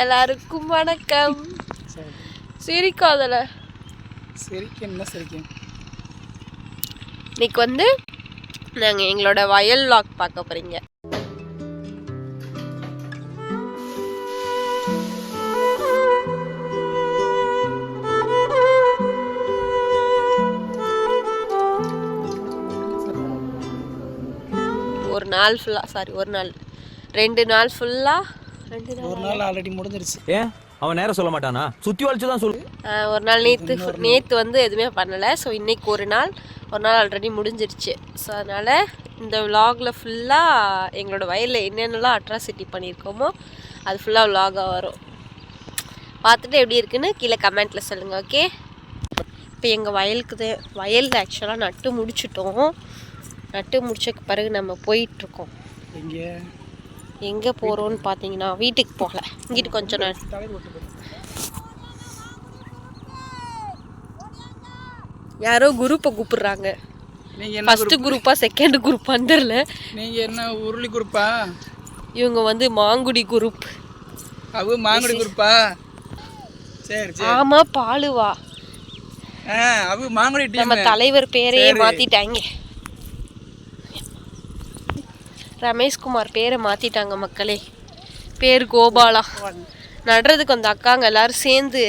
எல்லாருக்கும் வணக்கம். சரி சிரிக்காதல. சரிக்கு என்ன சரிக்கும் இன்னைக்கு வந்து நாங்கள் எங்களோட வயல் லாக் பார்க்க போறீங்க. ஒரு நாள் ஃபுல்லாக சாரி ஒரு நாள். ரெண்டு நாள் ஃபுல்லாக ஒரு நாள் ஆல்ரெடி முடிஞ்சிருச்சு. ஏன்? அவன் நேரம் சொல்ல மாட்டானா? சுத்தி வளைச்சு தான் சொல்லு ஒரு நாள் நேற்று நேற்று வந்து எதுவுமே பண்ணலை. ஸோ இன்னைக்கு ஒரு நாள் ஒரு நாள் ஆல்ரெடி முடிஞ்சிருச்சு. ஸோ அதனால் இந்த விலாகில் ஃபுல்லாக எங்களோட வயலில் என்னென்னலாம் அட்ராசிட்டி பண்ணியிருக்கோமோ அது ஃபுல்லாக விலாகாக வரும். பார்த்துட்டு எப்படி இருக்குன்னு கீழே கமெண்ட்டில் சொல்லுங்கள் ஓகே இப்போ எங்கள் வயலுக்கு தான் வயலில் ஆக்சுவலாக நட்டு முடிச்சிட்டோம். நட்டு முடிச்சக்கு பிறகு நம்ம போயிட்டுருக்கோம் இங்கே எங்கே போகிறோன்னு பார்த்தீங்கன்னா வீட்டுக்கு போகல. இங்கிட்டு கொஞ்சம் போயிரு. யாரோ குரூப்பை கூப்பிடுறாங்க. ஃபர்ஸ்ட் குரூப்பா செகண்ட் குரூப்பான்னு தெரில நீங்க என்ன உருளி குரூப்பா இவங்க வந்து மாங்குடி குரூப் அவ மாங்குடி குரூப்பா சரி சரி. ஆமா பாலுவா. ஆ அவ மாங்குடி நம்ம தலைவர் பேரையே மாத்திட்டாங்க. ரமேஷ்குமார் பேரை மாத்திட்டாங்க மக்களே. பேர் கோபாலா. நடுறதுக்கு அந்த அக்காங்க எல்லாரும் சேர்ந்து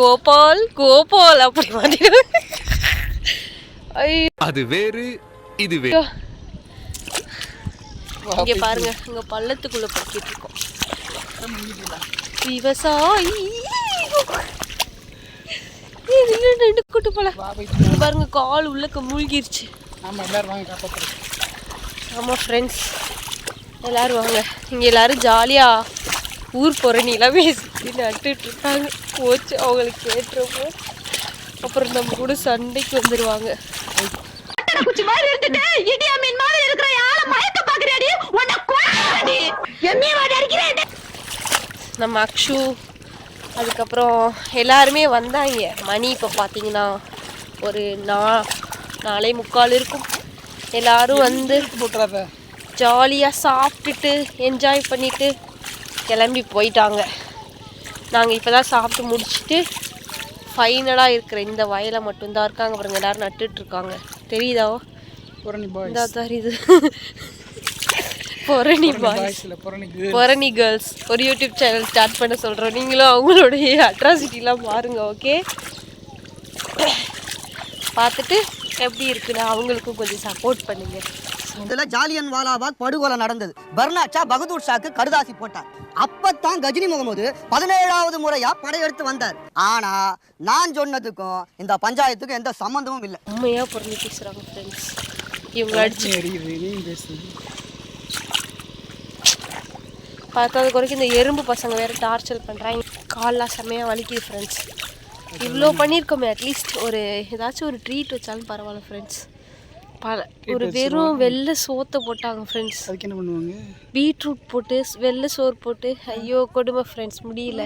கோபால் கோபால் அப்படி ஐயோ. அது வேறு இது வேறு. இங்க பாருங்க இங்க பள்ளத்துக்குள்ள படுத்திட்டு இருக்கோம். விவசாயி. கூட்டு போல பாருங்க கால் உள்ளக்க மூழ்கிருச்சு. ஆமா எல்லாரும் வாங்க ஆமாம் ஃப்ரெண்ட்ஸ் எல்லாரும் வாங்க. இங்கே எல்லாரும் ஜாலியாக ஊர் சுற்றி நட்டுட்டு இருக்காங்க போச்சு அவங்களுக்கு கேட்டுருப்போ அப்புறம் நம்ம கூட சண்டைக்கு வந்துடுவாங்க குச்சி மாதிரி இருந்துட்டு? இடியா மீன் மாதிரி இருக்கிற ஆள மயக்க பாக்குறாடி உன்னை கொல்லாடி எம்மி வாடி அடிக்கிறேன் நம்ம அக்ஷு அதுக்கப்புறம் எல்லாருமே வந்தாங்க. மணி இப்போ பார்த்தீங்கன்னா ஒரு நா நாளை முக்கால் இருக்கும். எல்லாரும் வந்து போட்டுறாத? ஜாலியாக சாப்பிட்டுட்டு என்ஜாய் பண்ணிட்டு கிளம்பி போயிட்டாங்க. நாங்கள் இப்போ தான் சாப்பிட்டு முடிச்சுட்டு ஃபைனலாக இருக்கிற இந்த வயலை மட்டும்தான் இருக்காங்க பாருங்க. எல்லாரும் நட்டுட்டு இருக்காங்க. தெரியுதா? புரணி தெரியுது பொரணி பாய் பாய்ஸ் புரணி கேர்ள்ஸ் ஒரு யூடியூப் சேனல் ஸ்டார்ட் பண்ண சொல்கிறோம் நீங்களும் அவங்களுடைய அட்ராசிட்டிலாம் பாருங்க ஓகே பார்த்துட்டு எப்படி இருக்குன்னு அவங்களுக்கும் கொஞ்சம் சப்போர்ட் பண்ணுங்க. இதுல ஜாலியன் வாலாபாக் படுகொலை நடந்தது. பர்னாச்சா பகதூர் ஷாக்கு கடுதாசி போட்டார். அப்பத்தான் கஜினி முகமது பதினேழாவது முறையா படையெடுத்து வந்தார். ஆனா நான் சொன்னதுக்கும் இந்த பஞ்சாயத்துக்கும் எந்த சம்பந்தமும் இல்லை. உண்மையாக பொருள் பேசுகிறாங்க ஃப்ரெண்ட்ஸ் இவங்க அடிச்சு பார்க்காத குறைக்கு இந்த எறும்பு பசங்க வேற டார்ச்சர் பண்ணுறாங்க கால்லாம் செம்மையாக வலிக்குது ஃப்ரெண்ட்ஸ் இவ்வளோ பண்ணியிருக்கோமே அட்லீஸ்ட் ஒரு ஏதாச்சும் ஒரு ட்ரீட் வச்சாலும் பரவாயில்ல ஃப்ரெண்ட்ஸ் பல ஒரு வெறும் வெள்ளை சோத்தை போட்டாங்க ஃப்ரெண்ட்ஸ் அதுக்கு என்ன பண்ணுவாங்க? பீட்ரூட் போட்டு வெள்ளை சோறு போட்டு ஐயோ கொடுமை ஃப்ரெண்ட்ஸ் முடியல.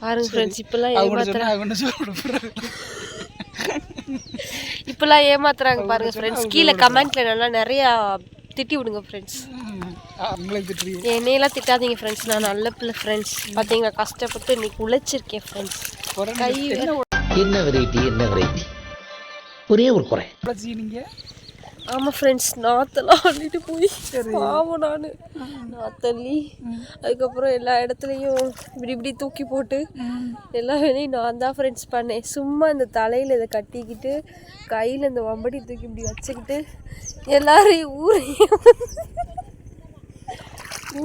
பாருங்க ஃப்ரெண்ட்ஸ் இப்பெல்லாம் ஏமாத்துறாங்க இப்பெல்லாம் ஏமாத்துறாங்க பாருங்க ஃப்ரெண்ட்ஸ் கீழே கமெண்ட்ல நல்லா நிறையா திட்டி விடுங்க ஃப்ரெண்ட்ஸ் என்னையெல்லாம் திட்டாதீங்க ஃப்ரெண்ட்ஸ் நான் நல்ல பிள்ளை ஃப்ரெண்ட்ஸ் பார்த்தீங்களா கஷ்டப்பட்டு இன்னைக்கு உழைச்சிருக்கேன் ஃப்ரெண்ட்ஸ் கை என்ன வெரைட்டி என்ன வெரைட்டி ஒரே ஒரு குறை. ஆமாம் ஃப்ரெண்ட்ஸ் நாத்தெல்லாம் அள்ளிட்டு போய். பாவம் நான். நாத்தள்ளி அதுக்கப்புறம் எல்லா இடத்துலையும் இப்படி இப்படி தூக்கி போட்டு எல்லா வேலையும் நான் தான் ஃப்ரெண்ட்ஸ் பண்ணேன். சும்மா இந்த தலையில் இதை கட்டிக்கிட்டு கையில் இந்த வம்படி தூக்கி இப்படி வச்சுக்கிட்டு எல்லாரையும் ஊரையும்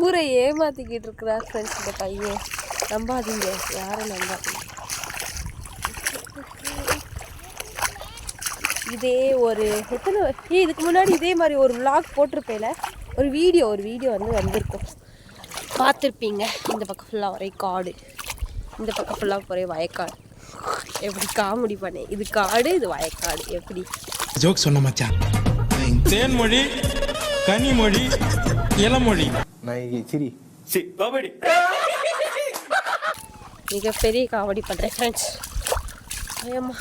ஊரை ஏமாத்திக்கிட்டு இருக்கிறார் ஃப்ரெண்ட்ஸ் இந்த பையன். நம்பாதீங்க. யாரும் நம்பாதீங்க? இதே ஒரு எத்தனை ஏய் இதுக்கு முன்னாடி இதே மாதிரி ஒரு vlog போட்டிருப்பேல ஒரு வீடியோ ஒரு வீடியோ வந்து வந்திருக்கும். பார்த்துருப்பீங்க. இந்த பக்கம் ஃபுல்லாக ஒரே காடு. இந்த பக்கம் ஃபுல்லாக ஒரே வயக்காடு. எப்படி காமெடி பண்ணேன் இது காடு இது வயக்காடு. எப்படி? ஜோக் சொன்ன மச்சான். தேன்மொழி கனிமொழி இளமொழி. மிகப்பெரிய காமெடி பண்ணுறேன் ஃப்ரெண்ட்ஸ் ஐயம்மா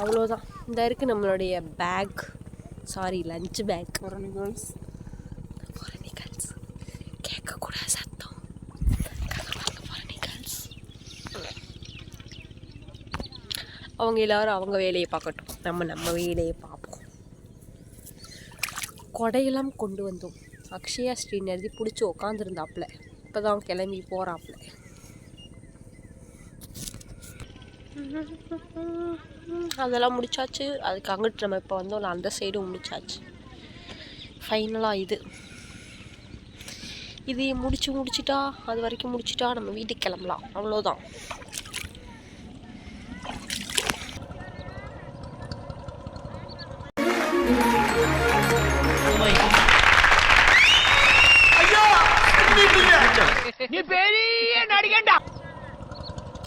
அவ்வளோதான். இந்த இருக்குது நம்மளுடைய பேக் சாரி லஞ்ச் பேக் புரணி கேர்ள்ஸ் புரணி கேர்ள்ஸ் கேட்கக்கூடாது சத்தம். புரணி கேர்ள்ஸ் அவங்க எல்லோரும் அவங்க வேலையை பார்க்கட்டும். நம்ம நம்ம வேலையை பார்ப்போம். கொடையெல்லாம் கொண்டு வந்தோம். அக்ஷயா ஸ்ரீன் எழுதி பிடிச்சி உக்காந்துருந்தாப்புல இப்போ தான் கிளம்பி போகிறாப்புல அதெல்லாம் முடிச்சாச்சு. அதுக்கு அங்கிட்டு நம்ம இப்போ வந்தோம்ல அந்த சைடும் முடிச்சாச்சு. ஃபைனலாக இது. இது முடிச்சு முடிச்சிட்டா அது வரைக்கும் முடிச்சிட்டா நம்ம வீட்டுக்கு கிளம்பலாம். அவ்வளோதான்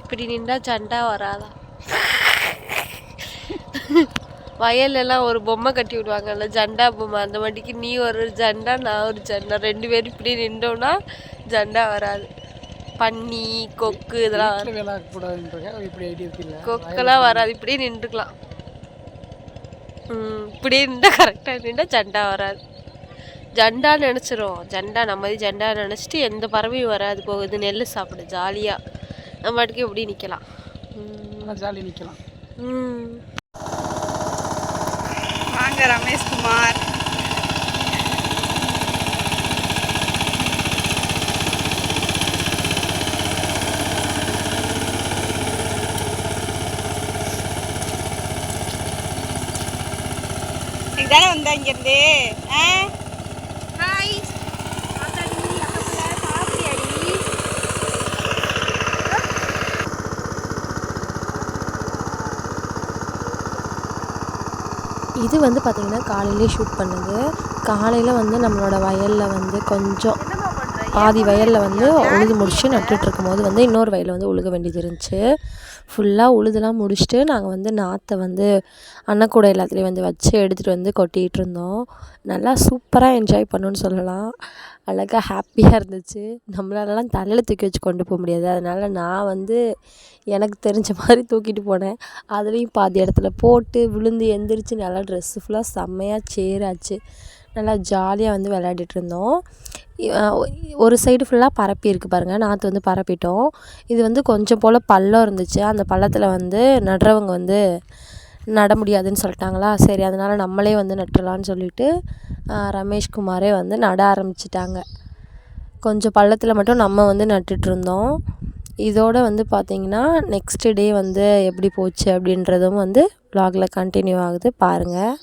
இப்படி நின்றா சண்டா வராதா? வயல்ல எல்லாம் ஒரு பொம்மை கட்டி விடுவாங்கல்ல ஜண்டா பொம்மை. அந்த மாதிரிக்கு நீ ஒரு ஜண்டா நான் ஒரு ஜண்டா. ரெண்டு பேரும் இப்படி நின்றோம்னா ஜண்டா வராது. பன்னி கொக்கு இதெல்லாம் கொக்கெல்லாம் வராது. இப்படியே நின்றுக்கலாம். இப்படியே நின்றா கரெக்டாக நின்றா ஜண்டா வராது. ஜண்டா நினச்சிரும். ஜண்டா நம்ம இது ஜண்டா நினச்சிட்டு எந்த பறவையும் வராது. போகுது நெல் சாப்பிடு ஜாலியாக நம்ம பாட்டுக்கு இப்படி நிற்கலாம் நல்லா ஜாலி நிற்கலாம் ம். வாங்க ரமேஷ்குமார் இதுதானே வந்தா இங்கிருந்து. ஆ? இது வந்து பார்த்திங்கன்னா காலையிலே ஷூட் பண்ணது. காலையில் வந்து நம்மளோட வயலில் வந்து கொஞ்சம் பாதி வயலில் வந்து உழுது முடிச்சு நட்டுட்டு இருக்கும்போது வந்து இன்னொரு வயலில் வந்து உழுக வேண்டியது இருந்துச்சு. ஃபுல்லாக உழுதுலாம் முடிச்சுட்டு நாங்கள் வந்து நாற்றை வந்து அன்னக்கூடை எல்லாத்துலேயும் வந்து வச்சு எடுத்துகிட்டு வந்து கொட்டிகிட்டு இருந்தோம். நல்லா சூப்பராக என்ஜாய் பண்ணோன்னு சொல்லலாம். அழகாக ஹாப்பியாக இருந்துச்சு. நம்மளாலலாம் தலையில் தூக்கி வச்சு கொண்டு போக முடியாது. அதனால் நான் வந்து எனக்கு தெரிஞ்ச மாதிரி தூக்கிட்டு போனேன். அதுலேயும் பாதி இடத்துல போட்டு விழுந்து எந்திரிச்சு நல்லா ட்ரெஸ்ஸு ஃபுல்லாக செம்மையாக சேராச்சு. நல்லா ஜாலியாக வந்து விளையாடிட்டு இருந்தோம் ஒரு சைடு ஃபுல்லாக பரப்பி இருக்குது பாருங்கள் நாற்று வந்து பரப்பிட்டோம். இது வந்து கொஞ்சம் போல் பள்ளம் இருந்துச்சு. அந்த பள்ளத்தில் வந்து நடுறவங்க வந்து நட முடியாதுன்னு சொல்லிட்டாங்களா? சரி அதனால் நம்மளே வந்து நட்டுடலான்னு சொல்லிட்டு ரமேஷ்குமாரே வந்து நட ஆரம்பிச்சிட்டாங்க. கொஞ்சம் பள்ளத்தில் மட்டும் நம்ம வந்து நட்டுட்ருந்தோம் இதோடு இதோட வந்து பார்த்திங்கன்னா நெக்ஸ்ட் டே வந்து எப்படி போச்சு அப்படின்றதும் வந்து வ்ளாகில் கண்டினியூ ஆகுது. பாருங்கள்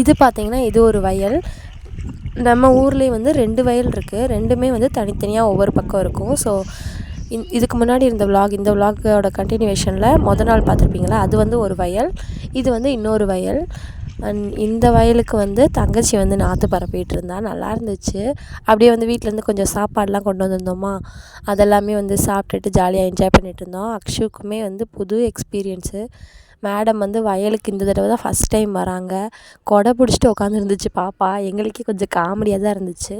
இது பார்த்திங்கன்னா இது ஒரு வயல். நம்ம ஊர்லேயே வந்து ரெண்டு வயல் இருக்குது ரெண்டுமே வந்து தனித்தனியாக ஒவ்வொரு பக்கம் இருக்கும். ஸோ இந் இதுக்கு முன்னாடி இருந்த vlog இந்த vlogோட கண்டினியூவேஷனில் மொதல் நாள் பார்த்துருப்பீங்களா அது வந்து ஒரு வயல். இது வந்து இன்னொரு வயல். அண்ட் இந்த வயலுக்கு வந்து தங்கச்சி வந்து நாற்று பரப்பிட்டு இருந்தா. நல்லா இருந்துச்சு. அப்படியே வந்து வீட்டிலேருந்து கொஞ்சம் சாப்பாடெலாம் கொண்டு வந்திருந்தோமா? அதெல்லாமே வந்து சாப்பிட்டுட்டு ஜாலியாக என்ஜாய் பண்ணிகிட்டு இருந்தோம். அக்ஷுக்குமே வந்து புது எக்ஸ்பீரியன்ஸு மேடம் வந்து வயலுக்கு இந்த தடவை தான் ஃபஸ்ட் டைம் வராங்க. கொடை பிடிச்சிட்டு உட்காந்துருந்துச்சு பாப்பா. எங்களுக்கே கொஞ்சம் காமெடியாக தான் இருந்துச்சு.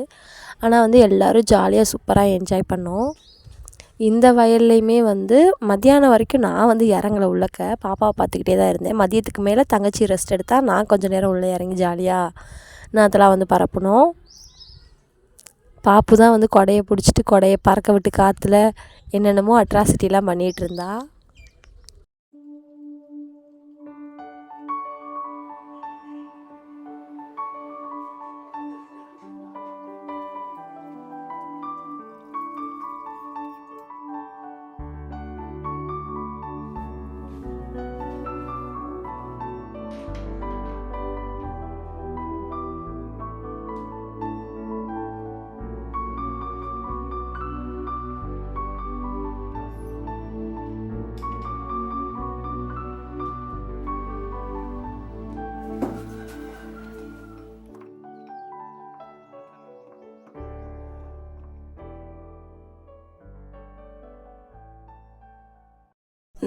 ஆனால் வந்து எல்லோரும் ஜாலியாக சூப்பராக என்ஜாய் பண்ணோம். இந்த வயல்லையுமே வந்து மத்தியானம் வரைக்கும் நான் வந்து இறங்கல உள்ளக்க. பாப்பாவை பார்த்துக்கிட்டே தான் இருந்தேன். மதியத்துக்கு மேலே தங்கச்சி ரெஸ்ட் எடுத்தால் நான் கொஞ்சம் நேரம் உள்ளே இறங்கி ஜாலியாக நான் அதெல்லாம் வந்து பரப்பணும் பாப்பு தான் வந்து கொடையை பிடிச்சிட்டு கொடையை பறக்க விட்டு காற்றுல என்னென்னமோ அட்ராசிட்டிலாம் பண்ணிகிட்டு இருந்தா.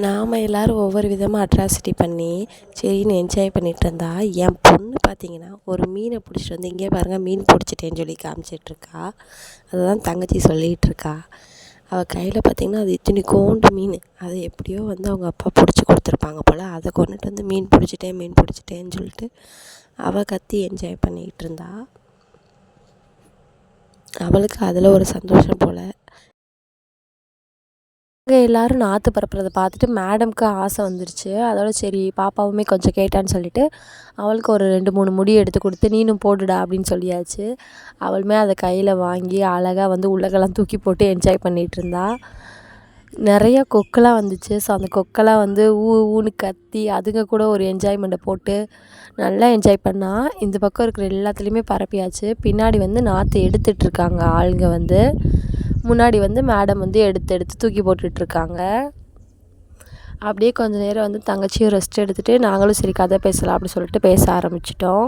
நாம் எல்லோரும் ஒவ்வொரு விதமாக அட்ராசிட்டி பண்ணி சரின்னு என்ஜாய் பண்ணிகிட்டு இருந்தா என் பொண்ணு பார்த்தீங்கன்னா ஒரு மீனை பிடிச்சிட்டு வந்து இங்கே பாருங்கள் மீன் பிடிச்சிட்டேன்னு சொல்லி காமிச்சிட்ருக்கா. அதுதான் தங்கச்சி சொல்லிகிட்டு இருக்கா அவள் கையில் பார்த்தீங்கன்னா அது இத்தனி கோண்டு மீன். அது எப்படியோ வந்து அவங்க அப்பா பிடிச்சி கொடுத்துருப்பாங்க போல். அதை கொண்டுட்டு வந்து மீன் பிடிச்சிட்டேன் மீன் பிடிச்சிட்டேன்னு சொல்லிட்டு அவள் கத்தி என்ஜாய் பண்ணிகிட்டு இருந்தா. அவளுக்கு அதில் ஒரு சந்தோஷம் போல். அங்கே எல்லோரும் நாற்று பரப்புறதை பார்த்துட்டு மேடம்க்கு ஆசை வந்துருச்சு. அதோட சரி பாப்பாவுமே கொஞ்சம் கேட்டான்னு சொல்லிட்டு அவளுக்கு ஒரு ரெண்டு மூணு முடி எடுத்து கொடுத்து நீனும் போடுடா அப்படின்னு சொல்லியாச்சு. அவளுமே அதை கையில் வாங்கி அழகாக வந்து உள்ளக்கெல்லாம் தூக்கி போட்டு என்ஜாய் பண்ணிகிட்டு இருந்தா. நிறைய கொக்கெல்லாம் வந்துச்சு. ஸோ அந்த கொக்கெல்லாம் வந்து ஊ ஊன்னு கத்தி அதுங்க கூட ஒரு என்ஜாய்மெண்ட்டை போட்டு நல்லா என்ஜாய் பண்ணா. இந்த பக்கம் இருக்கிற எல்லாத்துலேயுமே பரப்பியாச்சு. பின்னாடி வந்து நாற்று எடுத்துட்ருக்காங்க ஆளுங்க வந்து. முன்னாடி வந்து மேடம் வந்து எடுத்து எடுத்து தூக்கி போட்டுட்ருக்காங்க. அப்படியே கொஞ்ச நேரம் வந்து தங்கச்சியும் ரெஸ்ட் எடுத்துகிட்டு நாங்களும் சரி கதை பேசலாம் அப்படின்னு சொல்லிட்டு பேச ஆரம்பிச்சிட்டோம்.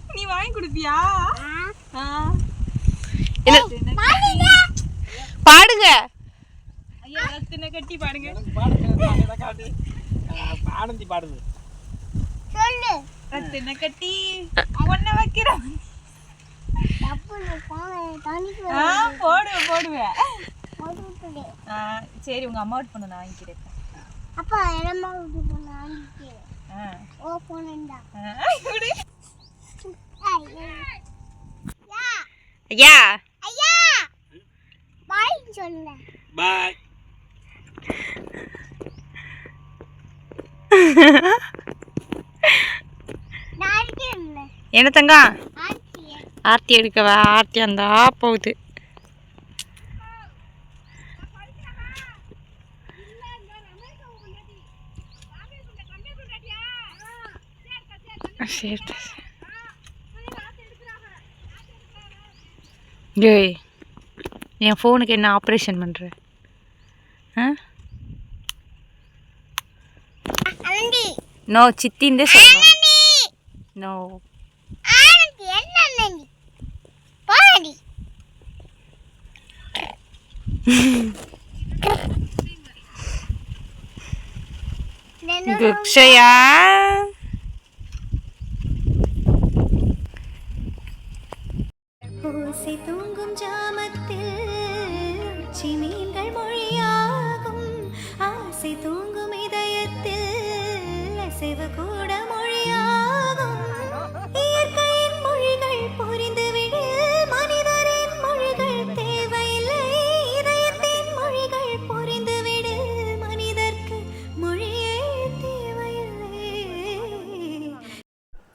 நீ வாங்கி கொடுப்பியா? பாடுங்க. கட்டி பாடுங்க. ஆனந்தி பாடுது. ரத்தின கட்டி. ஒன்ன வைக்கிறோம். ஆ போடுவேன் போடுவேன் ஆ, சரி உங்க அம்மா பண்ண நான் வாங்கிக்கிறேன் அப்பா இடமா விட்டு ஆ. ஓ போனேன்டா. ஆ, குடு. ஐயா. ஐயா. பாய் சொல்ல பாய் என்ன தங்கம் ஆர்த்தி எடுக்கவா? ஆர்த்தி அந்த போகுது. சரி. ஏய் என் ஃபோனுக்கு என்ன ஆப்ரேஷன் பண்ணுற ஆ? நோ சித்திந்தே சொல்லணும் நோ குக்ஷயா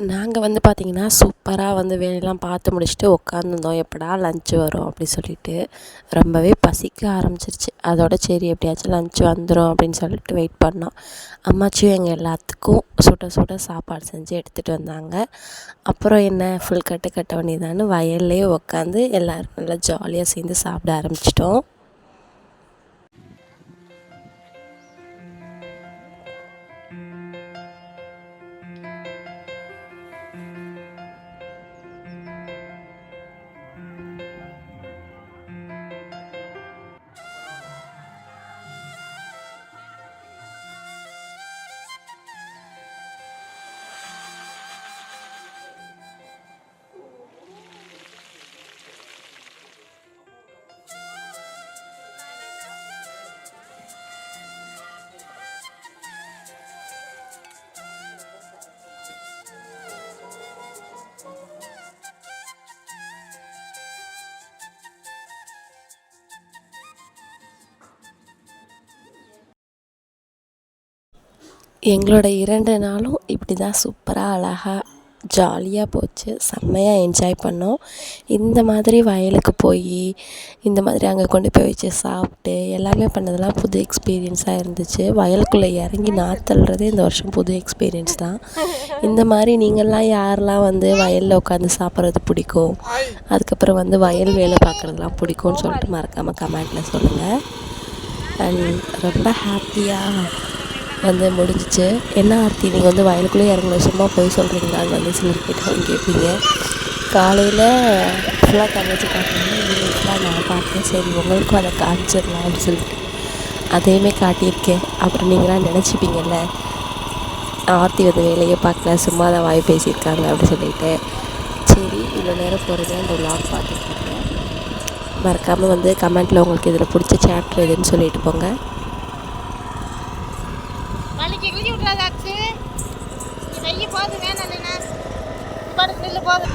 நாங்கள் வந்து பார்த்திங்கன்னா சூப்பராக வந்து வேலையெல்லாம் பார்த்து முடிச்சுட்டு உட்காந்துருந்தோம் எப்படா லஞ்ச் வரும் அப்படி சொல்லிட்டு. ரொம்பவே பசிக்க ஆரம்பிச்சிருச்சு. அதோட சரி எப்படியாச்சும் லஞ்ச் வந்துடும் அப்படின்னு சொல்லிட்டு வெயிட் பண்ணோம். அம்மாச்சியும் எங்கள் எல்லாத்துக்கும் சுட சுட சாப்பாடு செஞ்சு எடுத்துகிட்டு வந்தாங்க. அப்புறம் என்ன ஃபுல் கட்டு கட்ட வேண்டியதான்னு வயல்லே உட்காந்து எல்லோரும் நல்லா ஜாலியாக சேர்ந்து சாப்பிட ஆரம்பிச்சிட்டோம். எங்களோட இரண்டு நாளும் இப்படி தான் சூப்பராக அழகாக ஜாலியாக போச்சு. செம்மையாக என்ஜாய் பண்ணோம். இந்த மாதிரி வயலுக்கு போய் இந்த மாதிரி அங்கே கொண்டு போய் வச்சு சாப்பிட்டு எல்லாமே பண்ணதெல்லாம் புது எக்ஸ்பீரியன்ஸாக இருந்துச்சு. வயலுக்குள்ளே இறங்கி நாத்தல்றதே இந்த வருஷம் புது எக்ஸ்பீரியன்ஸ் தான். இந்த மாதிரி நீங்கள்லாம் யாரெல்லாம் வந்து வயலில் உட்காந்து சாப்பிட்றது பிடிக்கும்? அதுக்கப்புறம் வந்து வயல் வேலை பார்க்குறதுலாம் பிடிக்கும்னு சொல்லிட்டு மறக்காமல் கமெண்ட்டில் சொல்லுங்கள் அண்ட் ரொம்ப ஹாப்பியாக வந்து முடிஞ்சிச்சு. என்ன ஆர்த்தி நீங்கள் வந்து வயலுக்குள்ளே இறங்கல சும்மா போய் சொல்கிறீங்களான்னு வந்து சிலர் கேட்டவங்க கேட்பீங்க காலையில் ஃபுல்லாக தங்கச்சி காட்டினாங்க. ஈவினிங் ஃபுல்லாக நான் பார்த்தேன் சரி உங்களுக்கும் அதை காமிச்சிடலாம் அப்படின்னு சொல்லிட்டு. அதையுமே காட்டியிருக்கேன். அப்புறம் நீங்களாம் நினச்சிப்பீங்கல்ல? ஆர்த்தி வந்து வேலையே பார்க்கல. சும்மா தான் வாய் பேசியிருக்காங்க அப்படின்னு சொல்லிட்டு. சரி இவ்வளோ நேரம் போகிறதே அந்த விளாக் பார்த்துருக்கேன் மறக்காமல் வந்து கமெண்ட்டில் உங்களுக்கு இதில் பிடிச்ச சாப்டர் எதுன்னு சொல்லிட்டு போங்க வலிக்கு கிழிச்சு விட்றாதாச்சு நெய்ய போது வேணாம் இல்லைன்னா பாரு நெல்லு போது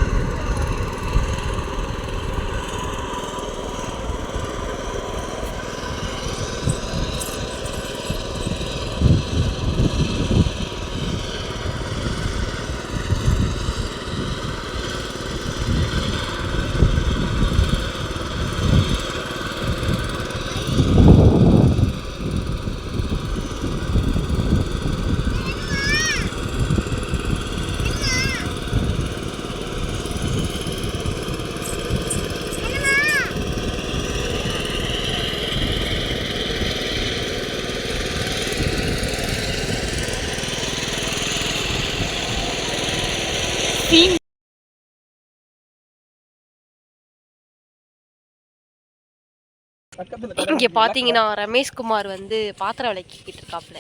இங்கே பார்த்தீங்கன்னா ரமேஷ்குமார் வந்து பாத்திரம் விளக்கிக்கிட்டு இருக்காப்புல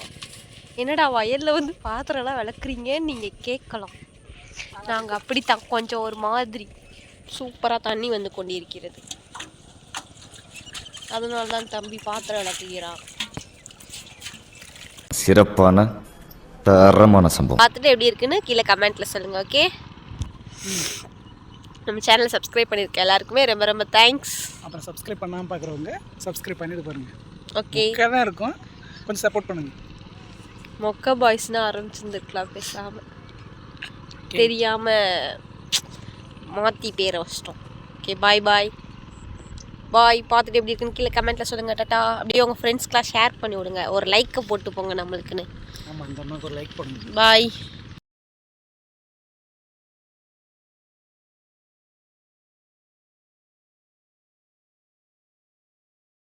என்னடா வயலில் வந்து பாத்திரம்லாம் விளக்குறீங்கன்னு நீங்கள் கேட்கலாம். நாங்கள் அப்படி தான் கொஞ்சம் ஒரு மாதிரி சூப்பராக தண்ணி வந்து கொண்டிருக்கிறது. அதனால தான் தம்பி பாத்திரம் விளக்குகிறான். சிறப்பான தரமான சம்பவம். பார்த்துட்டு எப்படி இருக்குன்னு கீழே கமெண்ட்டில் சொல்லுங்கள் ஓகே நம்ம சேனலை சப்ஸ்கிரைப் பண்ணியிருக்க எல்லாருக்குமே ரொம்ப ரொம்ப தேங்க்ஸ் அப்புறம் சப்ஸ்கிரைப் பண்ணாமல் பார்க்குறவங்க சப்ஸ்கிரைப் பண்ணிட்டு பாருங்கள் ஓகே தான் இருக்கும். கொஞ்சம் சப்போர்ட் பண்ணுங்கள் மொக்க பாய்ஸ்னு ஆரம்பிச்சிருந்துருக்கலாம் பேசாமல் தெரியாமல் மாற்றி பேரை வச்சிட்டோம். ஓகே பாய் பாய் பாய் பார்த்துட்டு எப்படி இருக்குன்னு கீழே கமெண்ட்டில் சொல்லுங்கள் டாட்டா அப்படியே உங்கள் ஃப்ரெண்ட்ஸ்க்கெலாம் ஷேர் பண்ணி விடுங்க. ஒரு லைக்கை போட்டு போங்க நம்மளுக்குன்னு. ஆமாம் ஒரு லைக் பண்ணுங்க பாய்